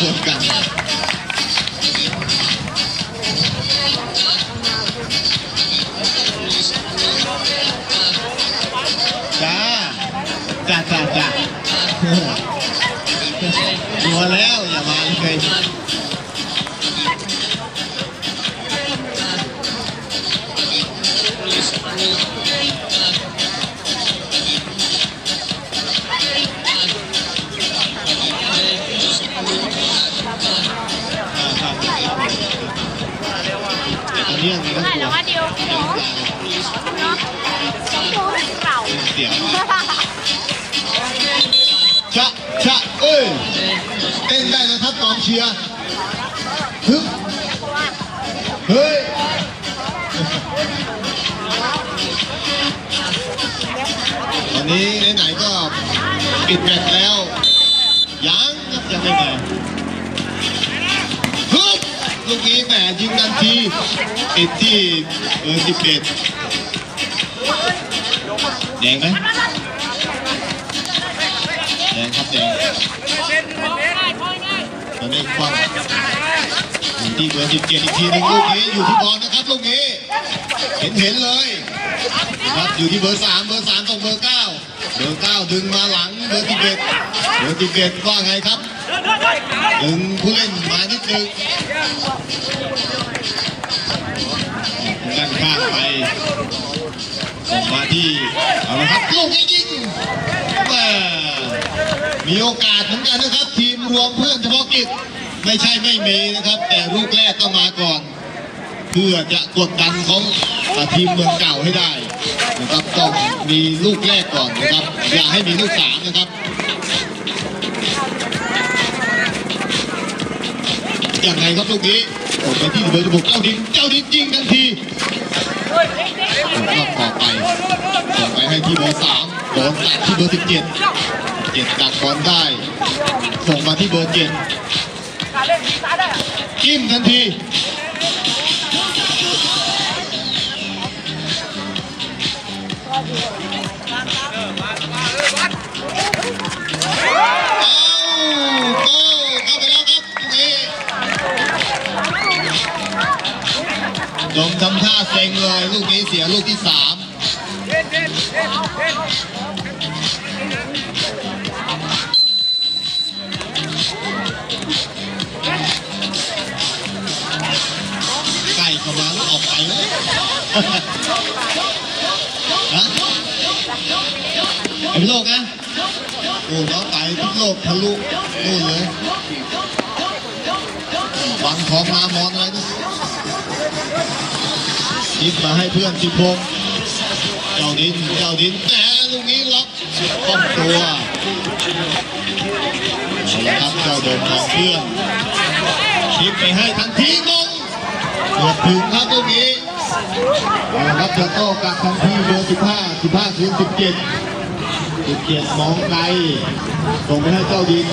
สวนกันจ้าจ้าจ้าจ้ารัวแล้ว อย่ามาเลยะชะเอ้ยเต้นได้นะครับกองเชียร์ฮึเฮ้ยตอนนี้ไหนๆก็ปิดแมตช์แล้ว ยังครับยังไม่มาฮึบลูกนี้แหมยิงทันทีติดที่เบอสิบเอ็ดแดงไหม แดงครับแดงตอนนี้คว่ำอยู่ที่เบอร์สิบเจ็ดอีกทีนึงลูกนี้อยู่ที่บอลนะครับลูกนี้ เห็นเห็นเลยครับอยู่ที่เบอร์สามเบอร์สามส่งเบอร์เก้าเบอร์เก้าดึงมาหลังเบอร์สิบเอ็ดเบอร์สิบเอ็ดว่าไงครับดึงผู้เล่นมานิดนึงด้านข้างไปส่งมาที่เอาละครับลูกยิง มีโอกาสเหมือนกันนะครับ ทีมรวมเพื่อนเฉพาะกิจไม่ใช่ไม่มีนะครับ แต่ลูกแรกต้องมาก่อน เพื่อจะกดดันของทีมเมืองเก่าให้ได้นะครับต้องมีลูกแรกก่อนนะครับ อย่าให้มีลูกสามนะครับอยังไงครับลูกนี้ผมไปที่เบอร์สิบหกเจ้าดินเจ้าดินยิงทันทีผมก็ต่อไปส่งไปให้ที่เบอร์สามโดนตัดที่เบอร์สิบเจ็ด เจ็ดดักบอลได้ ส่งมาที่เบอร์เจ็ดจิ้มทันทีโก้เข้าไปแล้วครับลูกนี้ลงทำท่าเซ็งเลย ลูกนี้เสียลูกที่สาม ฮะไอ้พี่โลกนะโอ้น้องไปพี่โลกทะลุนู่นเลยฟังของมามอนอะไรนะยิบมาให้เพื่อนสิบพงเจ้าดินเจ้าดินแต่ลูกนี้ล็อกป้องตัวเอาละครับเจ้าโดนของเพื่อนชิปไปให้ทันทีงงเกือบถึงครับลูกนี้ รับจะโต้กับทันทีเบอร์สิบห้าสิบห้าถึงสิบเจ็ดสิบเจ็ดมองไกลส่งไปให้เจ้าดิน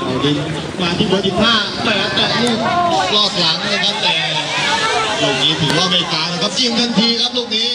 เจ้าดินมาที่เบอร์สิบห้าแต่แต่ลูกลอดหลังนะครับแต่ลูกนี้ถือว่าไม่กลางนะครับยิงทันทีครับลูกนี้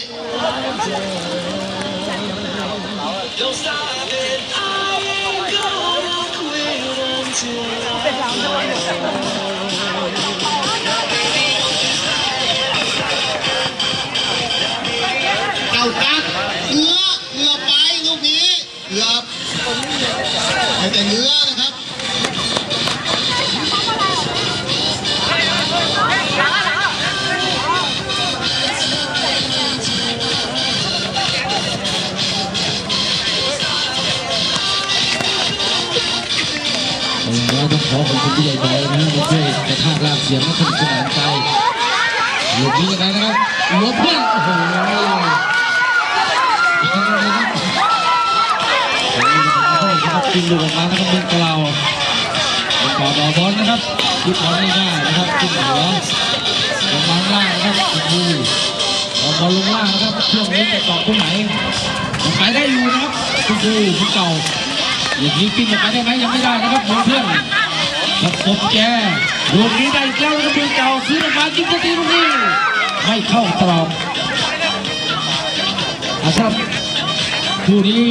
อขอขอบคุณผู้ใหญ่บอยนะครับมาช่วยกระชากลากเสียงและสนุกสนานใจหลบนี้ยังไงนะครับหลบเพื่อนโอ้โหนะครับกินลูออกมานะครับเมืองกลาวขอดอบอลนะครับคิดบอลง่ายๆนะครับขึ้นหัวลงมาล่างนะครับโอ้โหเอาบอลลงล่างนะครับช่วงนี้จะตอกตรงไหนยังไปได้อยู่นะครับคุณครูคุณเก่าอย่างนี้ปิ้งไปได้ไหมยังไม่ได้นะครับเหมือนเพื่อน กบแกลูกนี้ได้อีกแล้วนะครับเพื่อเก่าซื้อออกมายิงสตีลูกนี้ไม่เข้าตรอกอะครับคู่นี้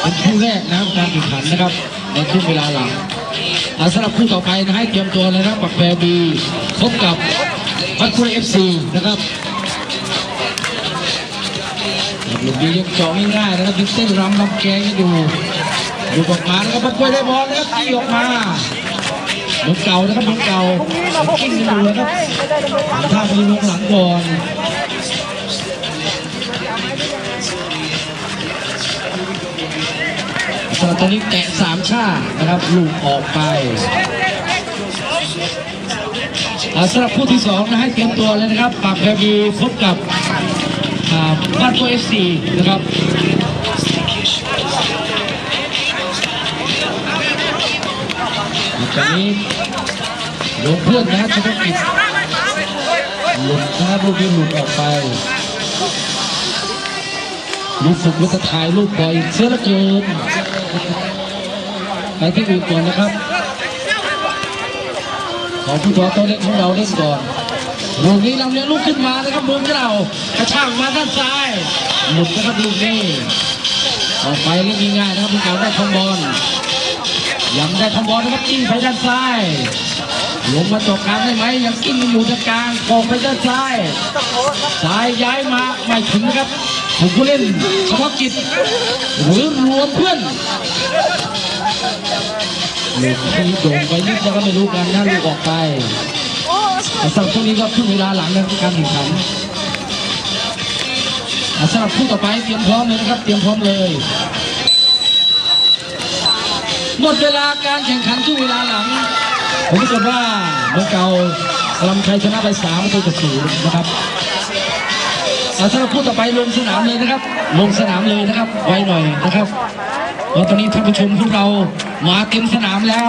เป็นคู่แรกนะครับการแข่งขันนะครับในครึ่งเวลาหลังอาสำหรับคู่ต่อไปนะให้เตรียมตัวเลยนะครับปักแปรบีพบกับพัทบุเอฟซีนะครับลูกดียังจาะง่ายๆนะครับยิงเส้นรำลำแกงกันอยู่อยู่ออกมานะครับพัทบุรีได้บอลนะครับตีออกมา เหมือนเก่านะครับเหมือนเก่ากิ้งกันอยู่นะครับถ้าไปลงหลังก่อนสำหรับตอนนี้แกะสามชานะครับลูกออกไปอ่าสำหรับคู่ที่สองนะให้เตรียมตัวเลยนะครับปากแพรบีพบกับบ้านโพเอฟซีนะครับ ตอนนี้ลงเพื่อนนะชนกิจหลุดนะลูกนี้หลุดออกไปรู้สึกว่าจะถ่ายรูปบ่อยเสียเหลือเกินไปที่อื่นก่อนนะครับ ขอผู้ตัวตัวเล็กของเราเล่นก่อนลูกนี้ลำเลียงลูกขึ้นมานะครับมือของเรากระชากมาด้านซ้ายหลุดนะครับลูกนี้ออกไปเล่นง่ายๆนะครับผู้การได้ทองบอล ยังได้ทองบอลนะครับจิ้งไปด้านซ้ายลงมาตกกลางได้ไหมยังกิ้งอยู่ตรงกลางออกไปด้านซ้ายซ้ายย้ายมาไม่ถึงครับถูกผู้เล่นเฉพาะกิจหรือรวมเพื่อนลูกที่โด่งไปนิดแล้วก็ไม่รู้กันนะลูกออกไปแต่สำหรับช่วงนี้ก็ครึ่งเวลาหลังนะครับการแข่งขันสำหรับคู่ต่อไปเตรียมพร้อมเลยนะครับเตรียมพร้อมเลย หมดเวลาการแข่งขันช่วงเวลาหลัง ผมคิดว่าเมื่อเก่าลำชัยชนะไปสามประตูต่อศูนย์นะครับอะสำหรับผู้ต่อไปลงสนามเลยนะครับ ลงสนามเลยนะครับ ไวหน่อยนะครับเพราะตอนนี้ท่านผู้ชมของเรามาเต็มสนามแล้ว